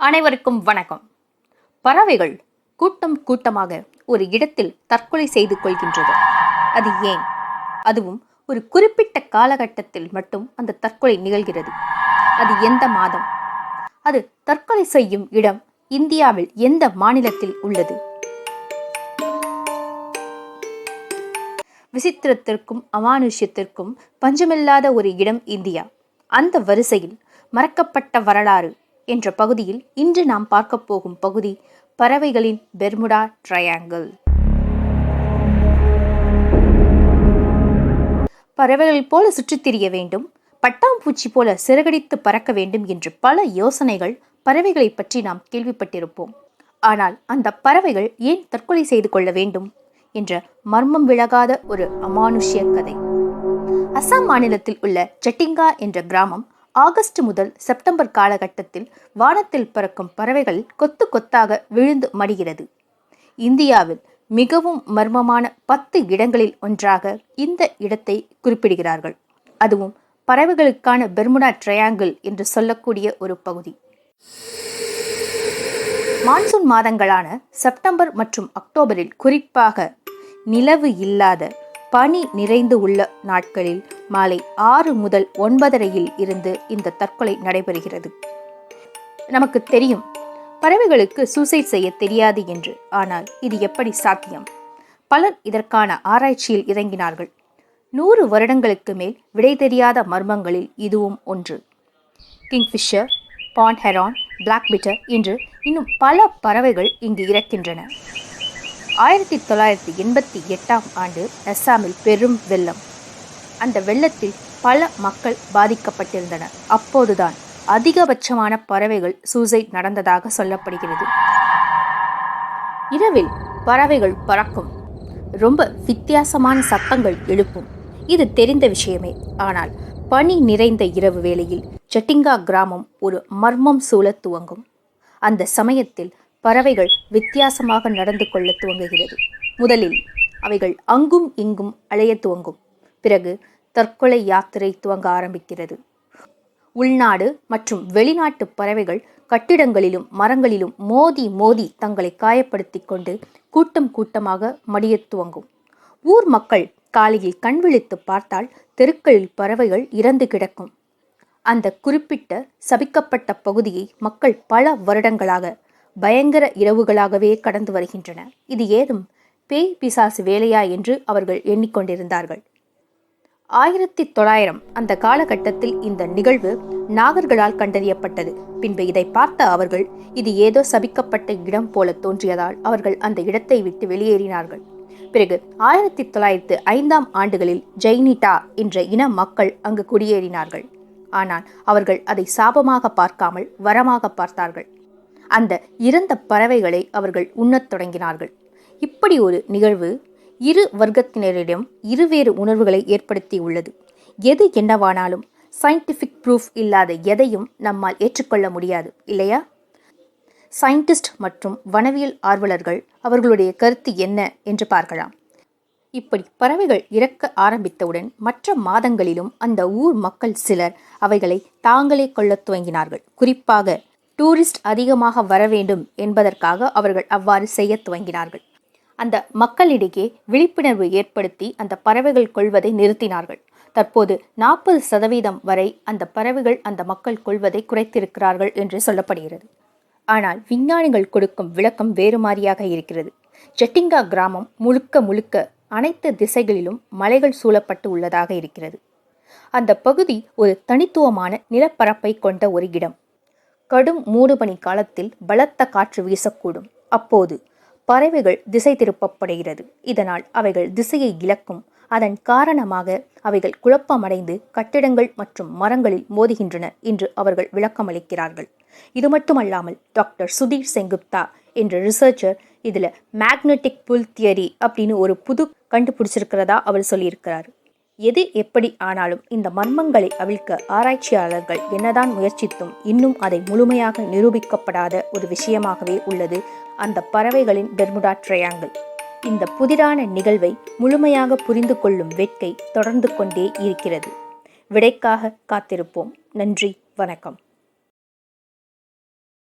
அனைவருக்கும் வணக்கம். பறவைகள் கூட்டம் கூட்டமாக ஒரு இடத்தில் தற்கொலை செய்து கொள்கின்றது. அது ஏன்? அதுவும் ஒரு குறிப்பிட்ட காலகட்டத்தில் மட்டும் அந்த தற்கொலை நிகழ்கிறது. அது எந்த மாதம்? அது தற்கொலை செய்யும் இடம் இந்தியாவில் எந்த மாநிலத்தில் உள்ளது? விசித்திரத்திற்கும் அமானுஷ்யத்திற்கும் பஞ்சமில்லாத ஒரு இடம் இந்தியா. அந்த வரிசையில் மறக்கப்பட்ட வரலாறு என்ற பகுதியில் இன்று நாம் பார்க்க போகும் பகுதி பறவைகளின் பெர்முடா ட்ரையாங்கிள். பறவைகள் போல சுற்றித் திரிய வேண்டும் பட்டாம்பூச்சி போல சிறகடித்து பறக்க வேண்டும் என்று பல யோசனைகள் பறவைகளை பற்றி நாம் கேள்விப்பட்டிருப்போம். ஆனால் அந்த பறவைகள் ஏன் தற்கொலை செய்து கொள்ள வேண்டும் என்ற மர்மம் விலகாத ஒரு அமானுஷ்ய கதை. அசாம் மாநிலத்தில் உள்ள ஜட்டிங்கா என்ற கிராமம் ஆகஸ்ட் முதல் செப்டம்பர் காலகட்டத்தில் வானத்தில் பறக்கும் பறவைகள் கொத்து கொத்தாக விழுந்து மடிகிறது. இந்தியாவில் மிகவும் மர்மமான பத்து இடங்களில் ஒன்றாக இந்த இடத்தை குறிப்பிடுகிறார்கள். அதுவும் பறவைகளுக்கான பெர்முடா ட்ரையாங்கிள் என்று சொல்லக்கூடிய ஒரு பகுதி. மான்சூன் மாதங்களான செப்டம்பர் மற்றும் அக்டோபரில் குறிப்பாக நிலவு இல்லாத பனி நிறைந்து உள்ள நாட்களில் மாலை ஆறு முதல் ஒன்பதரையில் இருந்து இந்த தற்கொலை நடைபெறுகிறது. நமக்கு தெரியும் பறவைகளுக்கு சூசைட் செய்ய தெரியாது என்று. ஆனால் இது எப்படி சாத்தியம்? பலர் இதற்கான ஆராய்ச்சியில் இறங்கினார்கள். நூறு வருடங்களுக்கு மேல் விடை தெரியாத மர்மங்களில் இதுவும் ஒன்று. Kingfisher pond heron black bittern என்று இன்னும் பல பறவைகள் இங்கு இறக்கின்றன. ஆயிரத்தி தொள்ளாயிரத்தி எண்பத்தி எட்டாம் ஆண்டு அஸ்ஸாமில் பெரும் வெள்ளம். அந்த வெள்ளத்தில் பல மக்கள் பாதிக்கப்பட்டிருந்தனர் அப்போதுதான் அதிகபட்சமான பறவைகள் சூசைட் நடந்ததாக சொல்லப்படுகிறது. இரவில் பறவைகள் பறக்கும். ரொம்ப வித்தியாசமான சத்தங்கள் எழுப்பும். இது தெரிந்த விஷயமே. ஆனால் பனி நிறைந்த இரவு வேளையில் செட்டிங்கா கிராமம் ஒரு மர்மம் சூழ துவங்கும். அந்த சமயத்தில் பறவைகள் வித்தியாசமாக நடந்து கொள்ள துவங்குகிறது. முதலில் அவைகள் அங்கும் இங்கும் அலைய துவங்கும். பிறகு தற்கொலை யாத்திரை துவங்க ஆரம்பிக்கிறது. உள்நாடு மற்றும் வெளிநாட்டு பறவைகள் கட்டிடங்களிலும் மரங்களிலும் மோதி மோதி தங்களை காயப்படுத்தி கொண்டு கூட்டம் கூட்டமாக மடியத் துவங்கும். ஊர் மக்கள் காலையில் கண் விழித்து பார்த்தால் தெருக்களில் பறவைகள் இறந்து கிடக்கும். அந்த குறிப்பிட்ட சபிக்கப்பட்ட பகுதியை மக்கள் பல வருடங்களாக பயங்கர இரவுகளாகவே கடந்து வருகின்றன. இது ஏதும் பேய் பிசாசு வேலையா என்று அவர்கள் எண்ணிக்கொண்டிருந்தார்கள் ஆயிரத்தி தொள்ளாயிரம் அந்த காலகட்டத்தில் இந்த நிகழ்வு நாகர்களால் கண்டறியப்பட்டது. பின்பு இதை பார்த்த அவர்கள் இது ஏதோ சபிக்கப்பட்ட இடம் போல தோன்றியதால் அவர்கள் அந்த இடத்தை விட்டு வெளியேறினார்கள். பிறகு ஆயிரத்தி தொள்ளாயிரத்து ஐந்தாம் ஆண்டுகளில் ஜெய்னிட்டா என்ற இன மக்கள் அங்கு குடியேறினார்கள். ஆனால் அவர்கள் அதை சாபமாக பார்க்காமல் வரமாக பார்த்தார்கள். அந்த இறந்த பறவைகளை அவர்கள் உண்ணத் தொடங்கினார்கள். இப்படி ஒரு நிகழ்வு இரு வர்க்கத்தினரிடம் இருவேறு உணர்வுகளை ஏற்படுத்தி உள்ளது எது என்னவானாலும் சயின்டிஃபிக் ப்ரூஃப் இல்லாத எதையும் நம்மால் ஏற்றுக்கொள்ள முடியாது இல்லையா? சயின்டிஸ்ட் மற்றும் வனவியல் ஆர்வலர்கள் அவர்களுடைய கருத்து என்ன என்று பார்க்கலாம். இப்படி பறவைகள் இறக்க ஆரம்பித்தவுடன் மற்ற மாதங்களிலும் அந்த ஊர் மக்கள் சிலர் அவைகளை தாங்களே கொள்ளத் துவங்கினார்கள். குறிப்பாக டூரிஸ்ட் அதிகமாக வர வேண்டும் என்பதற்காக அவர்கள் அவ்வாறு செய்ய துவங்கினார்கள். அந்த மக்களிடையே விழிப்புணர்வு ஏற்படுத்தி அந்த பறவைகள் கொள்வதை நிறுத்தினார்கள். தற்போது நாற்பது சதவீதம் வரை அந்த பறவைகள் அந்த மக்கள் கொள்வதை குறைத்திருக்கிறார்கள் என்று சொல்லப்படுகிறது. ஆனால் விஞ்ஞானிகள் கொடுக்கும் விளக்கம் வேறு மாதிரியாக இருக்கிறது. ஜட்டிங்கா கிராமம் முழுக்க முழுக்க அனைத்து திசைகளிலும் மலைகள் சூழப்பட்டு உள்ளதாக இருக்கிறது. அந்த பகுதி ஒரு தனித்துவமான நிலப்பரப்பை கொண்ட ஒரு இடம். கடும் மூடுபனி காலத்தில் பலத்த காற்று வீசக்கூடும். அப்போது பறவைகள் திசை திருப்பப்படுகிறது இதனால் அவைகள் திசையை இழக்கும். அதன் காரணமாக அவைகள் குழப்பமடைந்து கட்டிடங்கள் மற்றும் மரங்களில் மோதுகின்றன என்று அவர்கள் விளக்கமளிக்கிறார்கள். இது மட்டுமல்லாமல் டாக்டர் சுதீர் செங்குப்தா என்ற ரிசர்ச்சர் இதில் மேக்னெட்டிக் புல் தியரி அப்படின்னு ஒரு புது கண்டுபிடிச்சிருக்கிறதா அவர் சொல்லியிருக்கிறார். எது எப்படி ஆனாலும் இந்த மர்மங்களை அவிழ்க்க ஆராய்ச்சியாளர்கள் என்னதான் முயற்சித்தும் இன்னும் அதை முழுமையாக நிரூபிக்கப்படாத ஒரு விஷயமாகவே உள்ளது. அந்த பறவைகளின் பெர்முடா ட்ரையாங்கிள் இந்த புதிரான நிகழ்வை முழுமையாக புரிந்து கொள்ளும் வேட்கை தொடர்ந்து கொண்டே இருக்கிறது. விடைக்காக காத்திருப்போம். நன்றி வணக்கம்.